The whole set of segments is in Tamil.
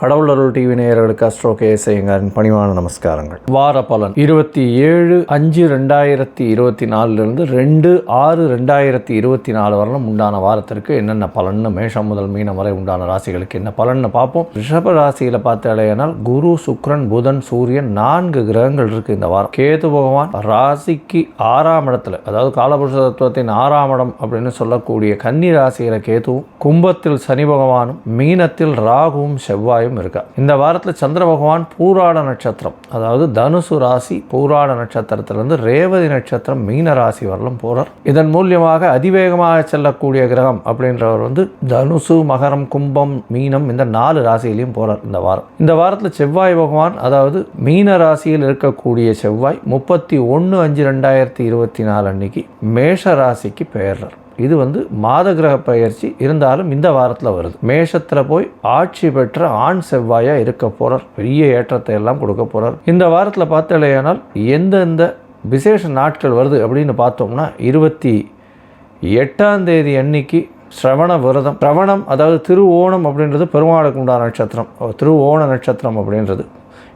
கடவுள் அருள் டிவி நேயர்களுக்கு அஸ்ட்ரோ கேசையங்காரின் பணிவான நமஸ்காரங்கள். வார பலன். இருபத்தி ஏழு அஞ்சு ரெண்டாயிரத்தி இருபத்தி நாலுலேருந்து ரெண்டு ஆறு ரெண்டாயிரத்தி இருபத்தி நாலு வரலும் உண்டான வாரத்திற்கு என்னென்ன பலன்னு மேஷம் முதல் மீனம் வரை உண்டான ராசிகளுக்கு என்ன பலன்னு பார்ப்போம். ரிஷப ராசியில் பார்த்தாலேனால் குரு சுக்ரன் புதன் சூரியன் நான்கு கிரகங்கள் இருக்குது இந்த வாரம். கேது பகவான் ராசிக்கு ஆறாம் இடத்துல அதாவது காலபுருஷ தத்துவத்தின் ஆறாம் இடம் அப்படின்னு சொல்லக்கூடிய கன்னி ராசியில் கேதுவும் கும்பத்தில் சனி பகவானும் மீனத்தில் ராகுவும் செவ்வாயும் இருக்கா? இந்த வாரத்தில் சந்திர பகவான் பூராட நட்சத்திரம் அதாவது தனுசு ராசி பூராட நட்சத்திரத்திலிருந்து ரேவதி நட்சத்திரம் மீன ராசி வரலும் போகிறார் இதன் மூலியமாக அதிவேகமாக செல்லக்கூடிய கிரகம் அப்படின்றவர் வந்து தனுசு மகரம் கும்பம் மீனம் இந்த நாலு ராசியிலையும் போகிறார் இந்த வாரம். இந்த வாரத்தில் செவ்வாய் பகவான் அதாவது மீன ராசியில் இருக்கக்கூடிய செவ்வாய் முப்பத்தி ஒன்று அஞ்சு ரெண்டாயிரத்தி இருபத்தி நாலு அன்னைக்கு மேஷ ராசிக்கு பெயர்றார். இது வந்து மாத கிரக பயிற்சி இருந்தாலும் இந்த வாரத்தில் வருது. மேஷத்தில் போய் ஆட்சி பெற்ற ஆண் செவ்வாயாக இருக்க போகிறார் பெரிய ஏற்றத்தை எல்லாம் கொடுக்க போகிறார் இந்த வாரத்தில் பார்த்தாலேயானால் எந்தெந்த விசேஷ நாட்கள் வருது அப்படின்னு பார்த்தோம்னா இருபத்தி எட்டாம் தேதி அன்னைக்கு ஸ்ரவண விரதம். சிரவணம் அதாவது திருவோணம் அப்படின்றது பெருமாளுக்கு உண்டான நட்சத்திரம். திருவோண நட்சத்திரம் அப்படின்றது.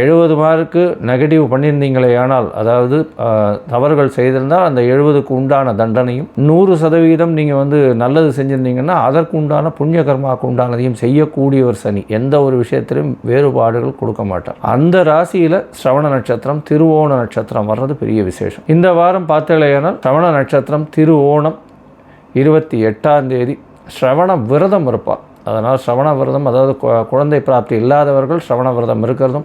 எழுபது மார்க்கு நெகட்டிவ் பண்ணியிருந்தீங்களே ஆனால் அதாவது தவறுகள் செய்திருந்தால் அந்த எழுபதுக்கு உண்டான தண்டனையும் நூறு சதவீதம் நீங்கள் வந்து நல்லது செஞ்சுருந்தீங்கன்னா அதற்கு உண்டான புண்ணிய கர்மாவுக்கு உண்டானதையும் செய்யக்கூடியவர் சனி. எந்த ஒரு விஷயத்திலும் வேறுபாடுகள் கொடுக்க மாட்டார். அந்த ராசியில் ஸ்ரவண நட்சத்திரம் திருவோண நட்சத்திரம் வர்றது பெரிய விசேஷம். இந்த வாரம் பார்த்தலையானால் சிரவண நட்சத்திரம் திருவோணம் இருபத்தி எட்டாம் தேதி ஸ்ரவண விரதம் இருப்பார். அதனால் ஸ்ரவண விரதம் அதாவது குழந்தை பிராப்தி இல்லாதவர்கள் ஸ்ரவண விரதம் இருக்கிறதும்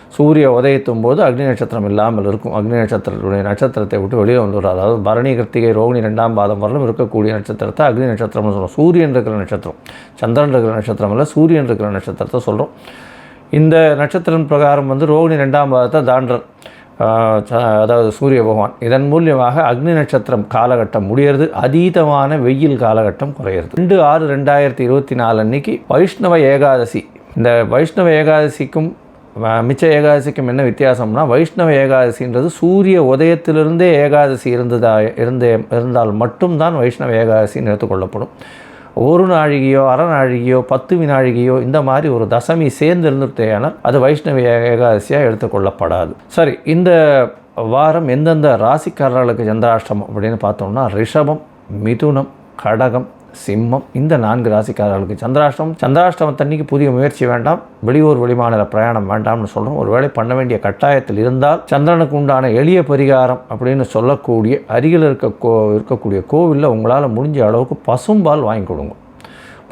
சூரிய உதயத்தும் போது அக்னி நட்சத்திரம் இல்லாமல் இருக்கும். அக்னி நட்சத்திரத்துடைய நட்சத்திரத்தை விட்டு வெளியே வந்துடும் அதாவது பரணி கிருத்திகை ரோகிணி ரெண்டாம் பாதம் வரலும் இருக்கக்கூடிய நட்சத்திரத்தை அக்னி நட்சத்திரம்னு சொல்கிறோம் சூரியன் இருக்கிற நட்சத்திரம் சந்திரன் இருக்கிற நட்சத்திரம் இல்லை சூரியன் இருக்கிற நட்சத்திரத்தை சொல்கிறோம் இந்த நட்சத்திரம் பிரகாரம் வந்து ரோகிணி ரெண்டாம் பாதத்தை தாண்டர் அதாவது சூரிய பகவான். இதன் மூலியமாக அக்னி நட்சத்திரம் காலகட்டம் முடியறது. அதீதமான வெயில் காலகட்டம் குறையிறது. ரெண்டு ஆறு ரெண்டாயிரத்தி இருபத்தி நாலு அன்னைக்கு வைஷ்ணவ ஏகாதசி. இந்த வைஷ்ணவ ஏகாதசிக்கும் மிச்ச ஏகாதசிக்கும் என்ன வித்தியாசம்னா வைஷ்ணவ ஏகாதசின்றது சூரிய உதயத்திலிருந்தே ஏகாதசி இருந்ததா இருந்தே இருந்தால் மட்டும்தான் வைஷ்ணவ ஏகாதசின்னு எடுத்துக்கொள்ளப்படும். ஒரு நாழிகையோ அரை நாழிகையோ பத்து வினாழிகையோ இந்த மாதிரி ஒரு தசமி சேர்ந்து இருந்துட்டேனால் அது வைஷ்ணவ ஏகாதசியாக எடுத்துக்கொள்ளப்படாது. சரி இந்த வாரம் எந்தெந்த ராசிக்காரர்களுக்கு சந்திராஷ்டமம் அப்படின்னு பார்த்தோம்னா ரிஷபம் மிதுனம் கடகம் சிம்மம். இந்த நான்கு ராசிக்காரர்களுக்கு சந்திராஷ்டமம். தண்ணிக்கு புதிய முயற்சி வேண்டாம். வெளியூர் வெளிமாநில பிரயாணம் வேண்டாம்னு சொல்கிறோம் ஒரு வேளை பண்ண வேண்டிய கட்டாயத்தில் இருந்தால் சந்திரனுக்கு உண்டான எளிய பரிகாரம் அப்படின்னு சொல்லக்கூடிய அருகில் இருக்க கோ இருக்கக்கூடிய கோவிலில் உங்களால் முடிஞ்ச அளவுக்கு பசும்பால் வாங்கி கொடுங்க.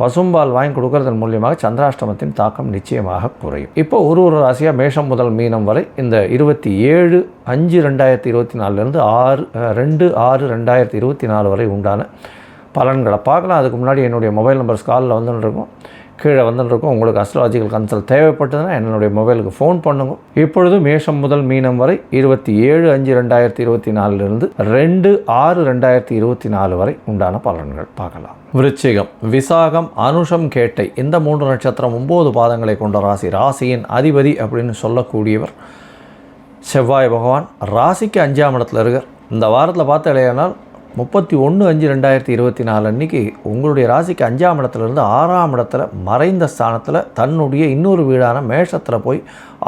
பசும்பால் வாங்கி கொடுக்கறதன் மூலியமாக சந்திராஷ்டமத்தின் தாக்கம் நிச்சயமாக குறையும். இப்போ ஒரு ஒரு ராசியாக மேஷம் முதல் மீனம் வரை இந்த இருபத்தி ஏழு அஞ்சு ரெண்டாயிரத்தி இருபத்தி நாலுலேருந்து ஆறு ரெண்டு ஆறு ரெண்டாயிரத்தி இருபத்தி நாலு வரை உண்டான பலன்களை பார்க்கலாம். அதுக்கு முன்னாடி என்னுடைய மொபைல் நம்பர்ஸ் காலில் வந்துட்டுருக்கும் கீழே வந்துட்டுருக்கும் உங்களுக்கு அஸ்ட்ராலஜிக்கல் கன்சல்ட் தேவைப்பட்டதுன்னா என்னுடைய மொபைலுக்கு ஃபோன் பண்ணுங்க. இப்பொழுது மேஷம் முதல் மீனம் வரை இருபத்தி ஏழு அஞ்சு ரெண்டாயிரத்தி இருபத்தி நாலுலேருந்து ரெண்டு ஆறு ரெண்டாயிரத்தி இருபத்தி நாலு வரை உண்டான பலன்கள் பார்க்கலாம். விருச்சிகம் விசாகம் அனுஷம் கேட்டை இந்த மூன்று நட்சத்திரம் ஒம்பது பாதங்களை கொண்ட ராசி. ராசியின் அதிபதி அப்படின்னு சொல்லக்கூடியவர் செவ்வாய் பகவான். ராசிக்கு அஞ்சாம் இடத்துல இருக்கார். இந்த வாரத்தில் பார்த்த இல்லையானால் முப்பத்தி ஒன்று அஞ்சு ரெண்டாயிரத்தி இருபத்தி நாலு அன்றைக்கி உங்களுடைய ராசிக்கு அஞ்சாம் இடத்துலேருந்து ஆறாம் இடத்துல மறைந்த ஸ்தானத்தில் தன்னுடைய இன்னொரு வீடான மேஷத்தில் போய்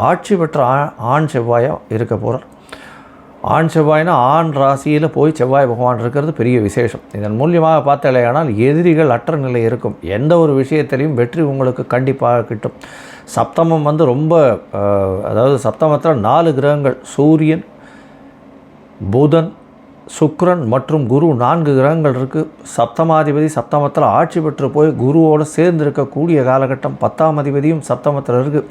ஆட்சி பெற்ற ஆண் செவ்வாயாக இருக்க போகிறார் ஆண் செவ்வாய்னா ஆண் ராசியில் போய் செவ்வாய் பகவான் இருக்கிறது பெரிய விசேஷம். இதன் மூலியமாக பார்த்தாலேயானால் எதிரிகள் அற்ற நிலை இருக்கும். எந்த ஒரு விஷயத்திலையும் வெற்றி உங்களுக்கு கண்டிப்பாக கிட்டும். சப்தமம் வந்து ரொம்ப அதாவது சப்தமத்தில் நாலு கிரகங்கள் சூரியன் புதன் சுக்ரன் மற்றும் குரு நான்கு கிரகங்கள் இருக்குது சப்தமாதிபதி சப்தமத்தில் ஆட்சி பெற்று போய் குருவோடு சேர்ந்து இருக்கக்கூடிய காலகட்டம் பத்தாம் அதிபதியும் சப்தமத்தில் இருக்குது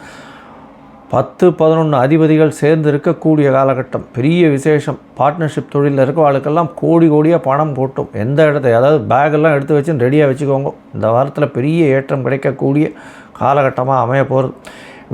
பத்து பதினொன்று அதிபதிகள் சேர்ந்து இருக்கக்கூடிய காலகட்டம். பெரிய விசேஷம். பார்ட்னர்ஷிப் தொழிலில் இருக்கவாளுக்கெல்லாம் கோடி கோடியாக பணம் போட்டும். எந்த இடத்த? அதாவது பேக்கெல்லாம் எடுத்து வச்சு ரெடியாக வச்சுக்கோங்க. இந்த வாரத்தில் பெரிய ஏற்றம் கிடைக்கக்கூடிய காலகட்டமாக அமைய போகிறது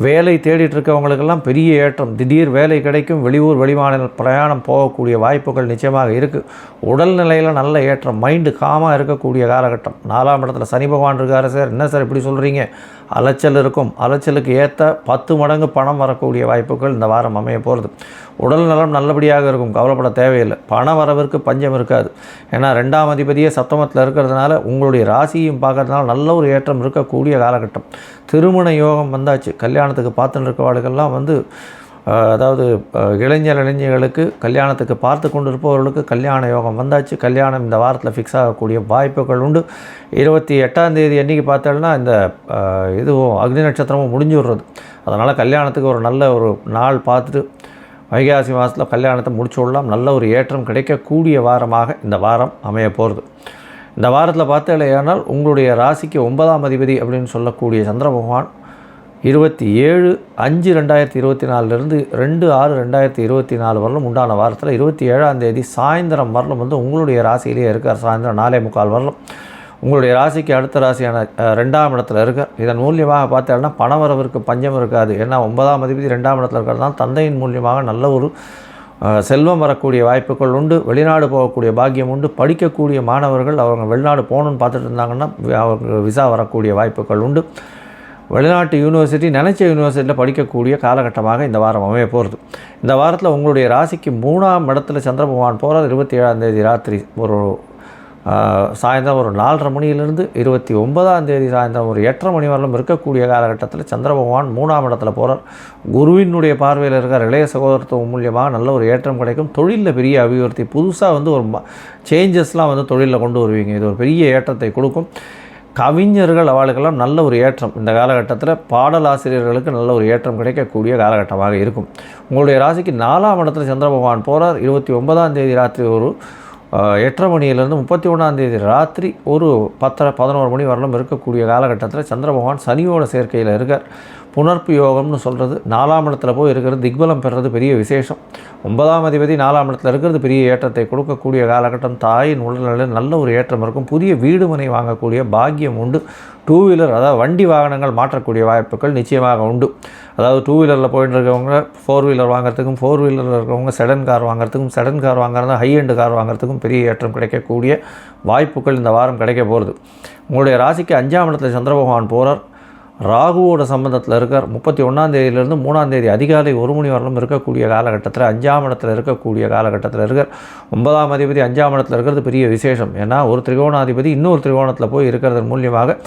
வேலை தேடிட்டு இருக்கவங்களுக்கெல்லாம் பெரிய ஏற்றம். திடீர் வேலை கிடைக்கும் வெளியூர் வெளிமாநில பிரயாணம் போகக்கூடிய வாய்ப்புகள் நிச்சயமாக இருக்குது உடல்நிலையில் நல்ல ஏற்றம் மைண்டு காமாக இருக்கக்கூடிய காலகட்டம். நாலாம் இடத்துல சனி பகவான் இருக்காரு சார். என்ன சார் இப்படி சொல்கிறீங்க அலைச்சல் இருக்கும். அலைச்சலுக்கு ஏற்ற பத்து மடங்கு பணம் வரக்கூடிய வாய்ப்புகள் இந்த வாரம் அமைய போகிறது உடல் நலம் நல்லபடியாக இருக்கும். கவலைப்பட தேவையில்லை. பண வரவிற்கு பஞ்சம் இருக்காது. ஏன்னா ரெண்டாம் அதிபதியே சப்தமத்தில் இருக்கிறதுனால உங்களுடைய ராசியும் பார்க்கறதுனால நல்ல ஒரு ஏற்றம் இருக்கக்கூடிய காலகட்டம். திருமண யோகம் வந்தாச்சு. கல்யாணத்துக்கு பார்த்துன்னு இருக்கவாளுக்கெல்லாம் வந்து அதாவது இளைஞர் இளைஞர்களுக்கு கல்யாணத்துக்கு பார்த்து கொண்டு இருப்பவர்களுக்கு கல்யாண யோகம் வந்தாச்சு. கல்யாணம் இந்த வாரத்தில் ஃபிக்ஸ் ஆகக்கூடிய வாய்ப்புகள் உண்டு. இருபத்தி எட்டாம் தேதி அன்றைக்கி பார்த்தோம்னா இந்த இதுவும் அக்னி நட்சத்திரமும் முடிஞ்சு விடுறது அதனால் கல்யாணத்துக்கு ஒரு நல்ல ஒரு நாள் பார்த்துட்டு வைகாசி மாதத்தில் கல்யாணத்தை முடிச்சு விடலாம். நல்ல ஒரு ஏற்றம் கிடைக்கக்கூடிய வாரமாக இந்த வாரம் அமைய போகிறது இந்த வாரத்தில் பார்த்தீங்களேயானால் உங்களுடைய ராசிக்கு ஒன்பதாம் அதிபதி அப்படின்னு சொல்லக்கூடிய சந்திர பகவான் இருபத்தி ஏழு அஞ்சு ரெண்டாயிரத்தி இருபத்தி நாலுலேருந்து ரெண்டு ஆறு ரெண்டாயிரத்தி இருபத்தி நாலு வரலும் உண்டான வாரத்தில் இருபத்தி ஏழாம் தேதி சாயந்தரம் வரலும் வந்து உங்களுடைய ராசியிலேயே இருக்கார் சாயந்தரம் நாலே முக்கால் வரலும். உங்களுடைய ராசிக்கு அடுத்த ராசியான ரெண்டாம் இடத்துல இருக்கார் இதன் மூலியமாக பார்த்தீங்கன்னா பணவரவிற்கு பஞ்சம் இருக்காது. ஏன்னா ஒன்பதாம் அதிபதி ரெண்டாம் இடத்துல இருக்கிறதுனால தந்தையின் மூலியமாக நல்ல ஒரு செல்வம் வரக்கூடிய வாய்ப்புகள் உண்டு. வெளிநாடு போகக்கூடிய பாக்கியம் உண்டு. படிக்கக்கூடிய மாணவர்கள் அவங்க வெளிநாடு போகணுன்னு பார்த்துட்டு இருந்தாங்கன்னா அவங்க விசா வரக்கூடிய வாய்ப்புகள் உண்டு. வெளிநாட்டு யூனிவர்சிட்டி நினைச்ச யூனிவர்சிட்டியில் படிக்கக்கூடிய காலகட்டமாக இந்த வாரம் அமைய போகிறது. இந்த வாரத்தில் உங்களுடைய ராசிக்கு மூணாம் இடத்துல சந்திரபகவான் போகிறார் இருபத்தி ஏழாம் தேதி ராத்திரி ஒரு சாயந்தரம் ஒரு நாலரை மணியிலிருந்து இருபத்தி ஒன்பதாம் தேதி சாயந்தரம் ஒரு எட்டரை மணி வரலும் இருக்கக்கூடிய காலகட்டத்தில் சந்திர பகவான் மூணாம் இடத்துல போகிறார் குருவினுடைய பார்வையில் இருக்கிற இளைய சகோதரத்துவம் மூலியமாக நல்ல ஒரு ஏற்றம் கிடைக்கும். தொழிலில் பெரிய அபிவிருத்தி புதுசாக வந்து ஒரு சேஞ்சஸ்லாம் வந்து தொழிலில் கொண்டு வருவீங்க. இது ஒரு பெரிய ஏற்றத்தை கொடுக்கும். கவிஞர்கள் அவளுக்கெல்லாம் நல்ல ஒரு ஏற்றம். இந்த காலகட்டத்தில் பாடலாசிரியர்களுக்கு நல்ல ஒரு ஏற்றம் கிடைக்கக்கூடிய காலகட்டமாக இருக்கும். உங்களுடைய ராசிக்கு நாலாம் இடத்துல சந்திர பகவான் போகிறார் இருபத்தி ஒன்பதாம் தேதி ராத்திரி ஒரு எட்டரை மணியிலேருந்து முப்பத்தி ஒன்றாம் தேதி ராத்திரி ஒரு பத்தரை பதினோரு மணி வரலும் இருக்கக்கூடிய காலகட்டத்தில் சந்திர பகவான் சனியோட சேர்க்கையில் இருக்கார். புனர்ப்பு யோகம்னு சொல்கிறது நாலாம் இடத்துல போய் இருக்கிறது திக்பலம் பெறுறது பெரிய விசேஷம். ஒன்பதாம் அதிபதி நாலாம் இடத்துல இருக்கிறது பெரிய ஏற்றத்தை கொடுக்கக்கூடிய காலகட்டம். தாயின் உடல்நிலையில் நல்ல ஒரு ஏற்றம் இருக்கும். புதிய வீடு மனை வாங்கக்கூடிய பாக்கியம் உண்டு. டூ வீலர் அதாவது வண்டி வாகனங்கள் மாற்றக்கூடிய வாய்ப்புகள் நிச்சயமாக உண்டு. அதாவது டூ வீலரில் போயிட்டு இருக்கவங்க ஃபோர் வீலர் வாங்குறதுக்கும் ஃபோர் வீலரில் இருக்கிறவங்க செடன் கார் வாங்குறதுக்கும் செடன் கார் வாங்குறது ஹை எண்டு கார் வாங்குறதுக்கும் பெரிய ஏற்றம் கிடைக்கக்கூடிய வாய்ப்புகள் இந்த வாரம் கிடைக்க போகிறது உங்களுடைய ராசிக்கு அஞ்சாம் இடத்துல சந்திர பகவான் போகிறார் ராகுவோட சம்பந்தத்தில் இருக்கார். முப்பத்தி ஒன்றாம் தேதியிலேருந்து மூணாம் தேதி அதிகாலை ஒரு மணி வரலும் இருக்கக்கூடிய காலகட்டத்தில் அஞ்சாம் இடத்துல இருக்கக்கூடிய காலகட்டத்தில் இருக்கார். ஒன்பதாம் அதிபதி அஞ்சாம் இடத்துல இருக்கிறது பெரிய விசேஷம். ஏன்னா ஒரு திரிகோணாதிபதி இன்னொரு திரிகோணத்தில் போய் இருக்கிறதன் மூலியமாக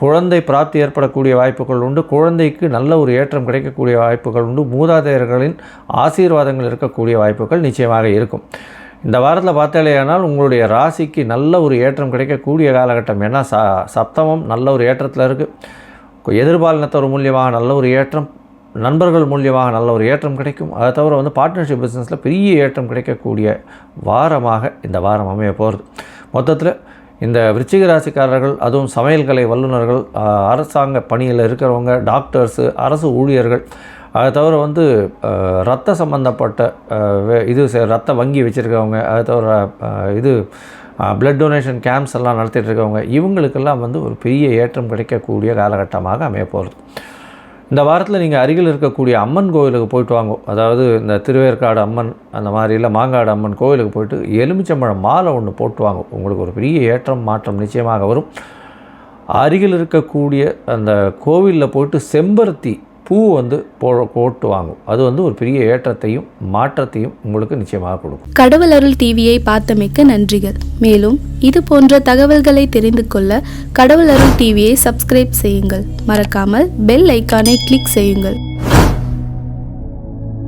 குழந்தை பிராப்தி ஏற்படக்கூடிய வாய்ப்புகள் உண்டு. குழந்தைக்கு நல்ல ஒரு ஏற்றம் கிடைக்கக்கூடிய வாய்ப்புகள் உண்டு. மூதாதையர்களின் ஆசீர்வாதங்கள் இருக்கக்கூடிய வாய்ப்புகள் நிச்சயமாக இருக்கும். இந்த வாரத்தில் பார்த்தாலேயானால் உங்களுடைய ராசிக்கு நல்ல ஒரு ஏற்றம் கிடைக்கக்கூடிய காலகட்டம். ஏன்னா ச சப்தமம் நல்ல ஒரு ஏற்றத்தில் இருக்குது எதிர்பாலினத்தவர் மூலியமாக நல்ல ஒரு ஏற்றம் நண்பர்கள் மூலியமாக நல்ல ஒரு ஏற்றம் கிடைக்கும். அதை தவிர வந்து பார்ட்னர்ஷிப் பிஸ்னஸில் பெரிய ஏற்றம் கிடைக்கக்கூடிய வாரமாக இந்த வாரம் அமைய போகிறது மொத்தத்தில் இந்த விருச்சிக ராசிக்காரர்கள் அதுவும் சமையல்கலை வல்லுநர்கள் அரசாங்க பணியில் இருக்கிறவங்க டாக்டர்ஸு அரசு ஊழியர்கள் அதை தவிர வந்து ரத்த சம்மந்தப்பட்ட இது செ- ரத்த வங்கி வச்சுருக்கவங்க அதை தவிர இது பிளட் டொனேஷன் கேம்ப்ஸ் எல்லாம் நடத்திட்டு இருக்கவங்க இவங்களுக்கெல்லாம் வந்து ஒரு பெரிய ஏற்றம் கிடைக்கக்கூடிய காலகட்டமாக அமைய போகிறது இந்த வாரத்தில் நீங்கள் அருகில் இருக்கக்கூடிய அம்மன் கோவிலுக்கு போயிட்டு வாங்க. அதாவது இந்த திருவேற்காடு அம்மன் அந்த மாதிரி இல்லை மாங்காடு அம்மன் கோவிலுக்கு போயிட்டு எலுமிச்சம்பழம் மாலை ஒன்று போட்டு வாங்க. உங்களுக்கு ஒரு பெரிய ஏற்றம் மாற்றம் நிச்சயமாக வரும். அருகில் இருக்கக்கூடிய அந்த கோவிலில் போயிட்டு செம்பருத்தி பூ வந்து போ போட்டு வாங்கும். அது வந்து ஒரு பெரிய ஏற்றத்தையும் மாற்றத்தையும் உங்களுக்கு நிச்சயமாக கொடுக்கும். கடவுள் அருள் டிவியை பார்த்தமைக்க நன்றிகள். மேலும் இது போன்ற தகவல்களை தெரிந்து கொள்ள கடவுள் அருள் டிவியை சப்ஸ்கிரைப் செய்யுங்கள். மறக்காமல் பெல் ஐக்கானை கிளிக் செய்யுங்கள்.